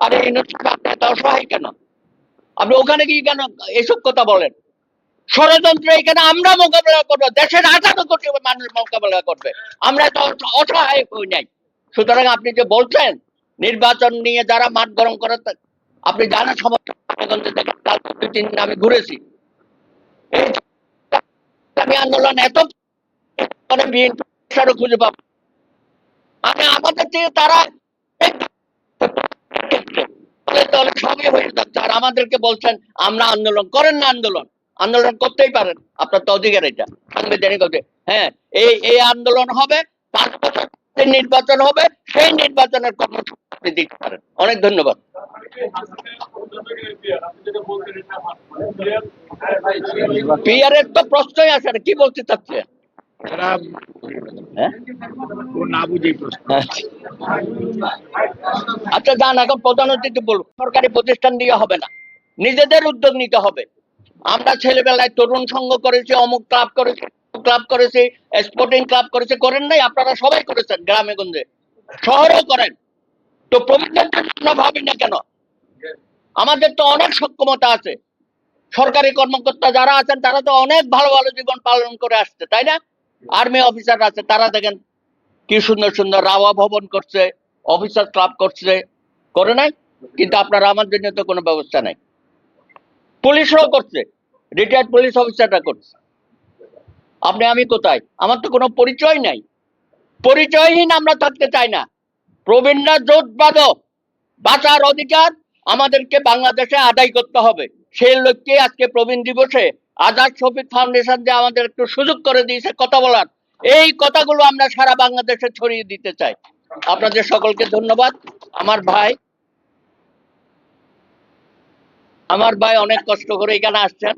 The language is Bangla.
আরে ইউনুস আপনি এত অসহায় কেন? আপনি ওখানে গিয়ে কেন এসব কথা বলেন? ষড়যন্ত্র এখানে আমরা মোকাবেলা করব, দেশের আঠারো কোটি মানুষ মোকাবেলা করবে। আমরা তো অসহায় হই নাই। সুতরাং আপনি যে বলছেন, নির্বাচন নিয়ে যারা মাঠ গরম করে আপনি জানেন সমস্যা আমি ঘুরেছি। আমি আন্দোলন এত বিএনপি খুঁজে পাবো। মানে আমাদের থেকে তারা সবই হয়ে যাচ্ছে। আর আমাদেরকে বলছেন, আমরা আন্দোলন করেন না আন্দোলন। আন্দোলন করতেই পারেন। আপনার তো অধিকার এটা। সাংবিধানিক হ্যাঁ এই এই আন্দোলন হবে, পাঁচ বছর নির্বাচন হবে, সেই নির্বাচনের কর্মসূচি দিতে পারেন। অনেক ধন্যবাদ। পিআর এর তো প্রশ্নই না, কি বলতে চাচ্ছে হ্যাঁ? আচ্ছা। যান এখন প্রধান অতিথি বলুন সরকারি প্রতিষ্ঠান দিয়ে হবে না। নিজেদের উদ্যোগ নিতে হবে। আমরা ছেলেবেলায় তরুণ সংঘ করেছি অমুক ক্লাব করেছি ক্লাব করেছি স্পোর্টিং ক্লাব করেছি করেন নাই? আপনারা সবাই করেছেন গ্রামে গঞ্জে শহরেও করেন। তো প্রবীণদের জন্য ভাবি না কেন? আমাদের তো অনেক সক্ষমতা আছে। সরকারি কর্মকর্তা যারা আছেন তারা তো অনেক ভালো ভালো জীবন পালন করে আসছে তাই না? আর্মি অফিসার আছে, তারা দেখেন কি সুন্দর সুন্দর রাওয়া ভবন করছে অফিসার ক্লাব করছে। করে নাই? কিন্তু আপনারা আমার জন্য তো কোনো ব্যবস্থা নাই। পুলিশরাও করছে রিটায়ার্ড পুলিশ অফিসাররা করছে। আপনি, আমি কোথায়? আমার তো কোনো পরিচয় নাই। পরিচয়হীন আমরা থাকতে চাই না। প্রবীণরা জোট বাঁধো। বাঁচার অধিকার আমাদেরকে বাংলাদেশে আদায় করতে হবে। সেই লক্ষ্যে আজকে প্রবীণ দিবসে আজাদ শফিক ফাউন্ডেশন যে আমাদের একটু সুযোগ করে দিয়েছে কথা বলার, এই কথাগুলো আমরা সারা বাংলাদেশে ছড়িয়ে দিতে চাই। আপনাদের সকলকে ধন্যবাদ। আমার ভাই আমার ভাই অনেক কষ্ট করে এখানে আসছেন।